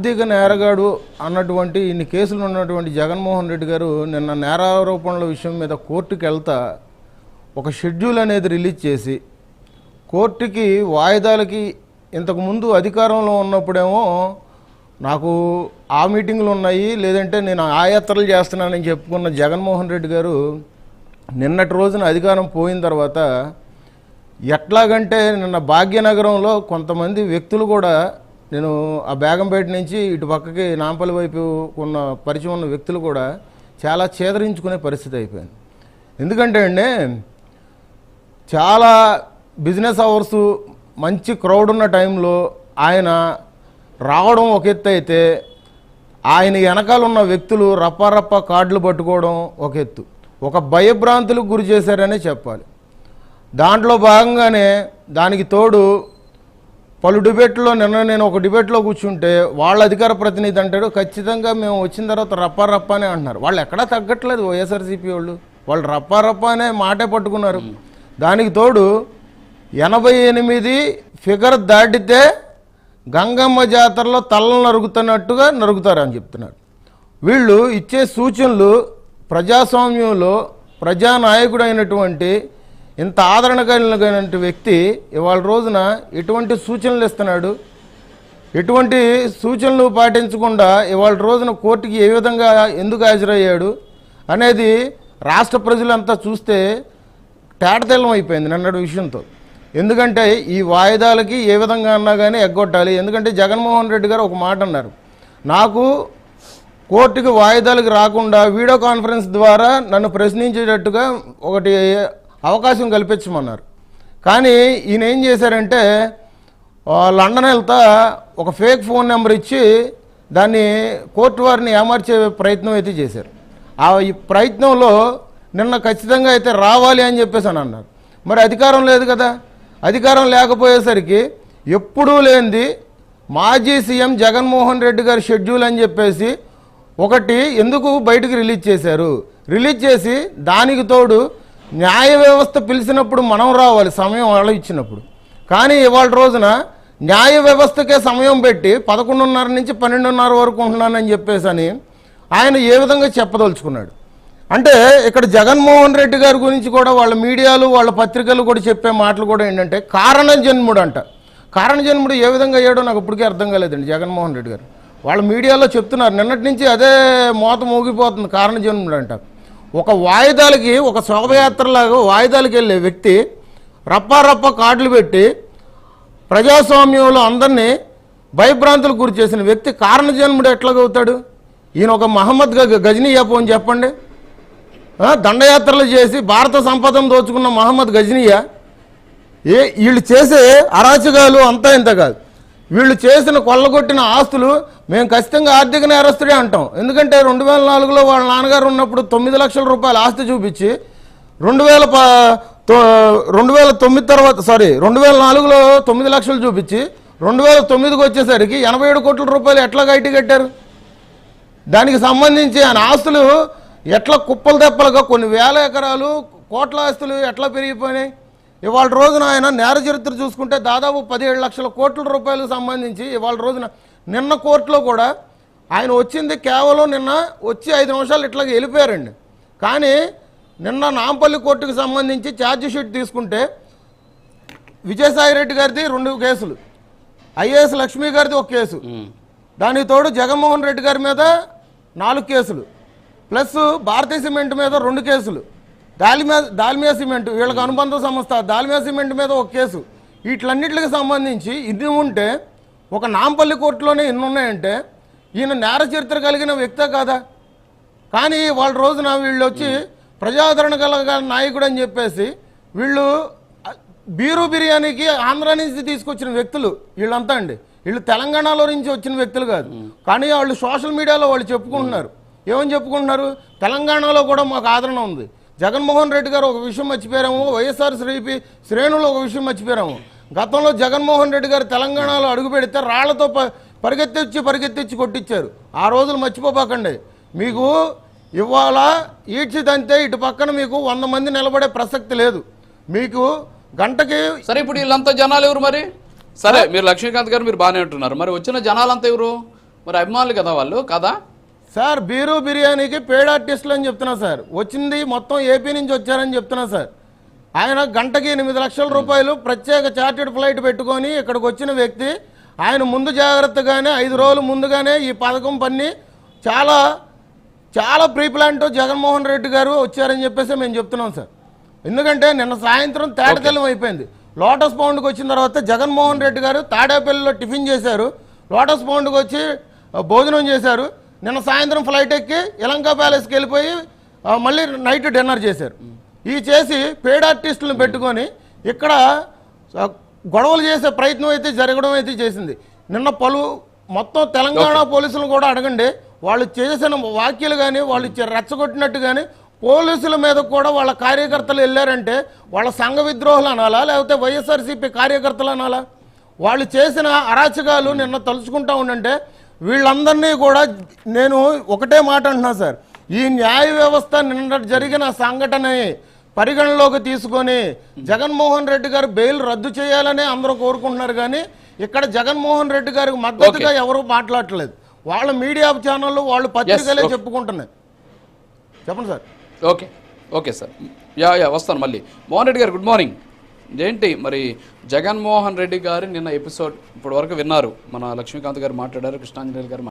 ఆర్థిక నేరగాడు అన్నటువంటి ఇన్ని కేసులు ఉన్నటువంటి జగన్మోహన్ రెడ్డి గారు నిన్న నేరారోపణల విషయం మీద కోర్టుకి వెళ్తా ఒక షెడ్యూల్ అనేది రిలీజ్ చేసి కోర్టుకి వాయిదాలకి ఇంతకుముందు అధికారంలో ఉన్నప్పుడేమో నాకు ఆ మీటింగ్లు ఉన్నాయి లేదంటే నేను ఆ యాత్రలు చేస్తున్నానని చెప్పుకున్న జగన్మోహన్ రెడ్డి గారు నిన్నటి రోజున అధికారం పోయిన తర్వాత ఎట్లాగంటే నిన్న భాగ్యనగరంలో కొంతమంది వ్యక్తులు కూడా నేను ఆ బేగంపేట నుంచి ఇటు పక్కకి నాంపల్లి వైపు ఉన్న పరిచయం ఉన్న వ్యక్తులు కూడా చాలా చేదరించుకునే పరిస్థితి అయిపోయింది. ఎందుకంటే అండి చాలా బిజినెస్ అవర్స్ మంచి క్రౌడ్ ఉన్న టైంలో ఆయన రావడం ఒక ఎత్తు అయితే ఆయన వెనకాల ఉన్న వ్యక్తులు రప్పారప్ప కార్డులు పట్టుకోవడం ఒక ఎత్తు. ఒక భయభ్రాంతులకు గురి చేశారనే చెప్పాలి. దాంట్లో భాగంగానే దానికి తోడు పలు డిబేట్లో నిన్న నేను ఒక డిబేట్లో కూర్చుంటే వాళ్ళ అధికార ప్రతినిధి అంటాడు ఖచ్చితంగా మేము వచ్చిన తర్వాత రప్ప రప్ప అనే అంటున్నారు. వాళ్ళు ఎక్కడా తగ్గట్లేదు వైఎస్ఆర్సీపీ వాళ్ళు. వాళ్ళు రప్ప రప్ప అనే మాటే పట్టుకున్నారు. దానికి తోడు ఎనభై ఎనిమిది ఫిగర్ దాటితే గంగమ్మ జాతరలో తలను నరుగుతున్నట్టుగా నరుగుతారు అని చెప్తున్నారు. వీళ్ళు ఇచ్చే సూచనలు ప్రజాస్వామ్యంలో ప్రజానాయకుడు అయినటువంటి ఇంత ఆదరణ వ్యక్తి ఇవాళ రోజున ఎటువంటి సూచనలు ఇస్తున్నాడు? ఎటువంటి సూచనలు పాటించకుండా ఇవాళ రోజున కోర్టుకి ఏ విధంగా ఎందుకు హాజరయ్యాడు? అనేది రాష్ట్ర ప్రజలంతా చూస్తే తేటతెల్లం అయిపోయింది నిన్నటి విషయంతో. ఎందుకంటే ఈ వాయిదాలకి ఏ విధంగా అన్నా కానీ ఎగ్గొట్టాలి. ఎందుకంటే జగన్మోహన్ రెడ్డి గారు ఒక మాట అన్నారు. నాకు కోర్టుకి వాయిదాలకు రాకుండా వీడియో కాన్ఫరెన్స్ ద్వారా నన్ను ప్రశ్నించేటట్టుగా ఒకటి అవకాశం కల్పించమన్నారు. కానీ ఈయన ఏం చేశారంటే లండన్ వెళ్తా ఒక ఫేక్ ఫోన్ నెంబర్ ఇచ్చి దాన్ని కోర్టు వారిని ఏమార్చే ప్రయత్నం అయితే చేశారు. ఆ ఈ ప్రయత్నంలో నిన్న ఖచ్చితంగా అయితే రావాలి అని చెప్పేసి అని అన్నారు. మరి అధికారం లేదు కదా. అధికారం లేకపోయేసరికి ఎప్పుడూ లేనిది మాజీ సీఎం జగన్మోహన్ రెడ్డి గారి షెడ్యూల్ అని చెప్పేసి ఒకటి ఎందుకు బయటకు రిలీజ్ చేశారు? రిలీజ్ చేసి దానికి తోడు న్యాయ వ్యవస్థ పిలిచినప్పుడు మనం రావాలి సమయం వాళ్ళు ఇచ్చినప్పుడు. కానీ ఇవాళ రోజున న్యాయ వ్యవస్థకే సమయం పెట్టి పదకొండున్నర నుంచి పన్నెండున్నర వరకు ఉంటున్నానని చెప్పేసి అని ఆయన ఏ విధంగా చెప్పదలుచుకున్నాడు? అంటే ఇక్కడ జగన్మోహన్ రెడ్డి గారి గురించి కూడా వాళ్ళ మీడియాలు వాళ్ళ పత్రికలు కూడా చెప్పే మాటలు కూడా ఏంటంటే కారణ జన్ముడు అంట కారణ జన్ముడు ఏ విధంగా అయ్యాడో నాకు ఇప్పటికే అర్థం కాలేదండి జగన్మోహన్ రెడ్డి గారు. వాళ్ళ మీడియాలో చెప్తున్నారు నిన్నటి నుంచి అదే మోత మోగిపోతుంది కారణ జన్ముడు అంట ఒక వాయిదాలకి ఒక శోభయాత్రలాగా వాయిదాలకి వెళ్ళే వ్యక్తి రప్పారప్ప కార్డులు పెట్టి ప్రజాస్వామ్యంలో అందరినీ భయభ్రాంతులు గురి చేసిన వ్యక్తి కారణజన్ముడు ఎట్లాగవుతాడు? ఈయన ఒక మహమ్మద్ గ- అని చెప్పండి. దండయాత్రలు చేసి భారత సంపదను దోచుకున్న మహమ్మద్ గజనీయా ఏ వీళ్ళు చేసే అరాచకాలు అంతా ఇంత కాదు. వీళ్ళు చేసిన కొల్లగొట్టిన ఆస్తులు మేము ఖచ్చితంగా ఆర్థిక నేరస్తుడే అంటాం. ఎందుకంటే రెండు వేల నాలుగులో వాళ్ళ నాన్నగారు ఉన్నప్పుడు తొమ్మిది లక్షల రూపాయల ఆస్తి చూపించి రెండు వేల రెండు వేల తొమ్మిది తర్వాత సారీ రెండు వేల నాలుగులో తొమ్మిది లక్షలు చూపించి రెండు వేల తొమ్మిదికి వచ్చేసరికి ఎనభై ఏడు కోట్ల రూపాయలు ఎట్లా గైటి కట్టారు? దానికి సంబంధించి ఆయన ఆస్తులు ఎట్లా కుప్పలు తెప్పలుగా కొన్ని వేల ఎకరాలు కోట్ల ఆస్తులు ఎట్లా పెరిగిపోయినాయి? ఇవాళ రోజున ఆయన నేర చరిత్ర చూసుకుంటే దాదాపు పదిహేడు లక్షల కోట్ల రూపాయలకు సంబంధించి ఇవాళ రోజున నిన్న కోర్టులో కూడా ఆయన వచ్చింది కేవలం నిన్న వచ్చి ఐదు నిమిషాలు ఇట్లాగ వెళ్ళిపోయారండి. కానీ నిన్న నాంపల్లి కోర్టుకు సంబంధించి ఛార్జ్ షీట్ తీసుకుంటే విజయసాయి రెడ్డి గారిది రెండు కేసులు ఐఏఎస్ లక్ష్మి గారిది ఒక కేసు. దానికి తోడు జగన్మోహన్ రెడ్డి గారి మీద నాలుగు కేసులు ప్లస్ భారతీయ సిమెంట్ మీద రెండు కేసులు. దాల్మియా దాల్మియా సిమెంట్ వీళ్ళకి అనుబంధ సంస్థ దాల్మియా సిమెంట్ మీద ఒక కేసు. వీటిలన్నిటికి సంబంధించి ఇది ఉంటే ఒక నాంపల్లి కోర్టులోనే ఇన్ని ఉన్నాయంటే ఈయన నేర చరిత్ర కలిగిన వ్యక్తే కాదా? కానీ వాళ్ళ రోజున వీళ్ళు వచ్చి ప్రజాదరణ గల నాయకుడు అని చెప్పేసి వీళ్ళు బీరు బిర్యానీకి ఆంధ్ర నుంచి తీసుకొచ్చిన వ్యక్తులు వీళ్ళంతా అండి. వీళ్ళు తెలంగాణలో నుంచి వచ్చిన వ్యక్తులు కాదు. కానీ వాళ్ళు సోషల్ మీడియాలో వాళ్ళు చెప్పుకుంటున్నారు. ఏమని చెప్పుకుంటున్నారు? తెలంగాణలో కూడా మాకు ఆదరణ ఉంది. జగన్మోహన్ రెడ్డి గారు ఒక విషయం మర్చిపోయారేమో వైఎస్ఆర్ శ్రీపి శ్రేణులు ఒక విషయం మర్చిపోయారేమో. గతంలో జగన్మోహన్ రెడ్డి గారు తెలంగాణలో అడుగు పెడితే రాళ్ళతో పరిగెత్తిచ్చి పరిగెత్తిచ్చి కొట్టించారు ఆ రోజులు మర్చిపోబాకండి. మీకు ఇవాళ ఈడ్చిదంతే ఇటు పక్కన మీకు వంద మంది నిలబడే ప్రసక్తి లేదు. మీకు గంటకి సరే ఇప్పుడు వీళ్ళంతా జనాలు ఎవరు మరి? సరే మీరు లక్ష్మీకాంత్ గారు మీరు బాగానే ఉంటున్నారు. మరి వచ్చిన జనాలంతా ఎవరు? మరి అభిమానులు కదా వాళ్ళు కదా? సార్ బీరు బిర్యానీకి పేడ్ ఆర్టిస్టులు అని చెప్తున్నా సార్. వచ్చింది మొత్తం ఏపీ నుంచి వచ్చారని చెప్తున్నా సార్. ఆయన గంటకి ఎనిమిది లక్షల రూపాయలు ప్రత్యేక చార్టెడ్ ఫ్లైట్ పెట్టుకొని ఇక్కడికి వచ్చిన వ్యక్తి ఆయన ముందు జాగ్రత్తగానే ఐదు రోజులు ముందుగానే ఈ పథకం పన్ని చాలా చాలా ప్రీ ప్లాన్తో జగన్మోహన్ రెడ్డి గారు వచ్చారని చెప్పేసి మేము చెప్తున్నాం సార్. ఎందుకంటే నిన్న సాయంత్రం తేటతెల్లం అయిపోయింది. లోటస్ పౌండ్కి వచ్చిన తర్వాత జగన్మోహన్ రెడ్డి గారు తాడేపల్లిలో టిఫిన్ చేశారు. లోటస్ పౌండ్కి వచ్చి భోజనం చేశారు. నిన్న సాయంత్రం ఫ్లైట్ ఎక్కి యలంకా ప్యాలెస్కి వెళ్ళిపోయి మళ్ళీ నైట్ డిన్నర్ చేశారు. ఈ చేసి పేడ్ ఆర్టిస్టులను పెట్టుకొని ఇక్కడ గొడవలు చేసే ప్రయత్నం అయితే జరగడం అయితే చేసింది. నిన్న పలు మొత్తం తెలంగాణ పోలీసులు కూడా అడగండి. వాళ్ళు చేసిన వ్యాఖ్యలు కానీ వాళ్ళు రెచ్చగొట్టినట్టు కానీ పోలీసుల మీద కూడా వాళ్ళ కార్యకర్తలు వెళ్ళారంటే వాళ్ళ సంఘ విద్రోహులు అనాలా లేకపోతే వైఎస్ఆర్సీపీ కార్యకర్తలు అనాలా? వాళ్ళు చేసిన అరాచకాలు నిన్న తలుచుకుంటా ఉండంటే వీళ్ళందరినీ కూడా నేను ఒకటే మాట అంటున్నా సార్. ఈ న్యాయ వ్యవస్థ నిన్న జరిగిన సంఘటనని పరిగణలోకి తీసుకొని జగన్మోహన్ రెడ్డి గారు బెయిల్ రద్దు చేయాలని అందరూ కోరుకుంటున్నారు కానీ ఇక్కడ జగన్మోహన్ రెడ్డి గారికి మద్దతుగా ఎవరు మాట్లాడట్లేదు. వాళ్ళ మీడియా ఛానళ్ళు వాళ్ళు పత్రికలే okay. చెప్పుకుంటున్నాయి. చెప్పండి sir. Okay okay sir. Yeah yeah వస్తాను మళ్ళీ. మోహన్ రెడ్డి గారు గుడ్ మార్నింగ్. ఏంటి మరి జగన్మోహన్ రెడ్డి గారు నిన్న ఎపిసోడ్ ఇప్పటి వరకు విన్నారు. మన లక్ష్మీకాంత్ గారు మాట్లాడారు కృష్ణాంజనేయులు గారు